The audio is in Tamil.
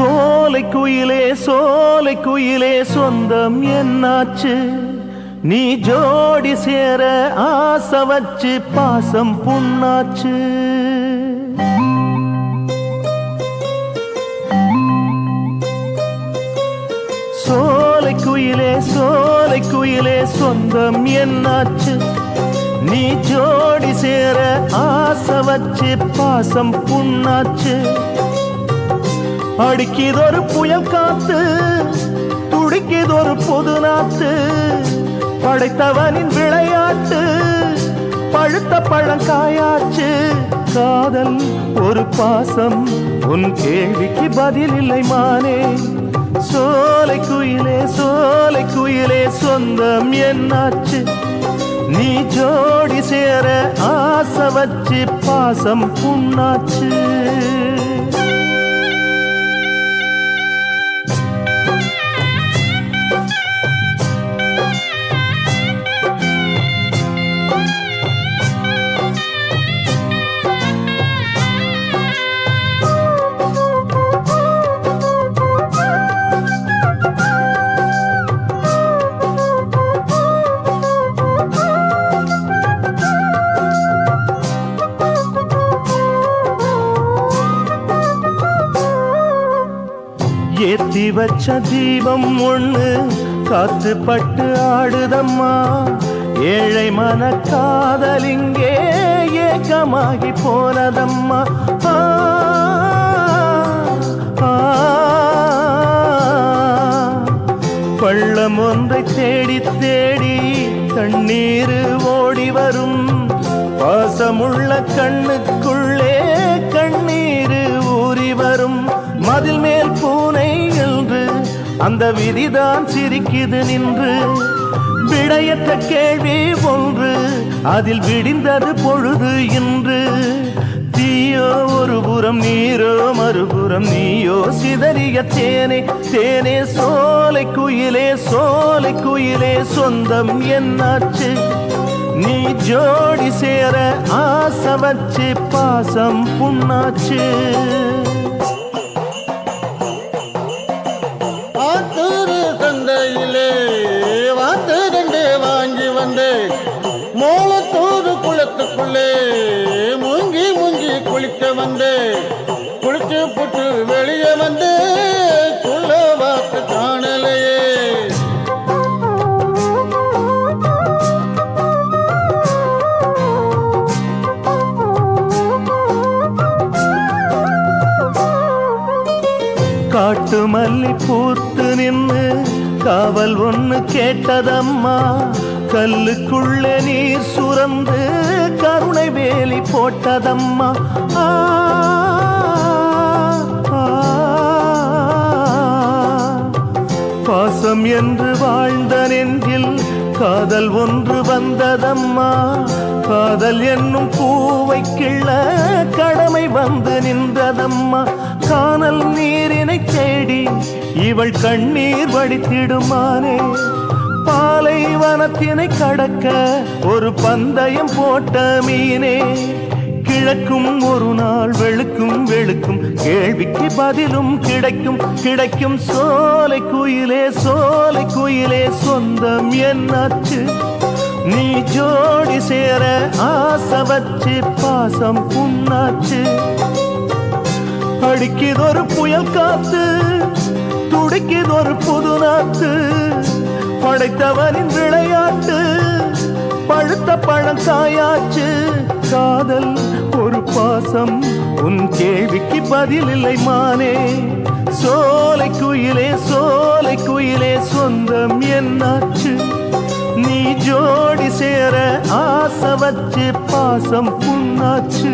சோலை குயிலே சோலை குயிலே சொந்தம் என்னாச்சு? நீ ஜோடி சேர ஆசை வச்சு பாசம் புண்ணாச்சு. சோலை குயிலே சோலை குயிலே சொந்தம் என்னாச்சு? நீ ஜோடி சேர ஆசை வச்சு பாசம் புண்ணாச்சு. அடிக்கிதொரு புயல் காத்து துடிக்கிதொரு பொது நாத்து படைத்தவனின் விளையாட்டு பழுத்த பழங்காயாச்சு காதல் ஒரு பாசம் உன் கேள்விக்கு பதில் இல்லை மானே. சோலை குயிலே சோலை குயிலே சொந்தம் என்னாச்சு? நீ ஜோடி சேர ஆசை வச்சு பாசம் புண்ணாச்சு. ஏத்தி வச்ச தீபம் ஒண்ணு காத்து பட்டு ஆடுதம்மா. ஏழை மன காதலிங்கே ஏக்கமாகி போனதம்மா பள்ளம் ஒன்றை தேடி தேடி தண்ணீர் ஓடி வரும். பாசமுள்ள கண்ணுக்குள் அந்த விதிதான் சிரிக்குது நின்று. விடையற்ற கேள்வி ஒன்று அதில் விடிந்தது பொழுது இன்று. தீயோ ஒரு புறம் நீரோ மறுபுறம் நீயோ. சிதறிய தேனே தேனே சோலை குயிலே சோலை குயிலே சொந்தம் என்னாச்சு? நீ ஜோடி சேர ஆசை வச்சு பாசம் புண்ணாச்சு. காட்டுக்குள்ளே குளத்துக்குள்ளே மூங்கி மூங்கி குளிக்க வந்து. குளிச்சு புட்டு வெளியே வந்து. குள்ள வாத்து காணலையே. காட்டு மல்லி பூத்து நின்று காவல் ஒன்று கேட்டதம்மா. கல்லுக்குள்ளே நீர் சுரந்து கருணை வேலி போட்டதம்மா. பாசம் என்று வாழ்ந்த நெஞ்சில் காதல் ஒன்று வந்ததம்மா. காதல் என்னும் பூவை கிள்ள கடமை வந்து நின்றதம்மா. காணல் இவள் கண்ணீர் வடித்திடுமானே. பாலைவனத்தினை கடக்க ஒரு பந்தயம் போட்ட மீனே. கிழக்கும் ஒரு நாள் வெளுக்கும் வெளுக்கும் கேள்விக்கு பதிலும் கிடைக்கும் கிடைக்கும். சோலை குயிலே சோலை குயிலே சொந்தம் என்னாச்சு? நீ ஜோடி சேர ஆசை வச்சு பாசம் புண்ணாச்சு. அடிக்கிதொரு புயல் காத்து துடிக்கிது ஒரு புது நாட்டு படைத்தவனின் விளையாட்டு பழுத்த பழம் சாயாச்சு காதல் ஒரு பாசம் உன் கேள்விக்கு பதில் இல்லை மானே. சோலை குயிலே சோலை குயிலே சொந்தம் என்னாச்சு? நீ ஜோடி சேர ஆசை வச்சு பாசம் புண்ணாச்சு.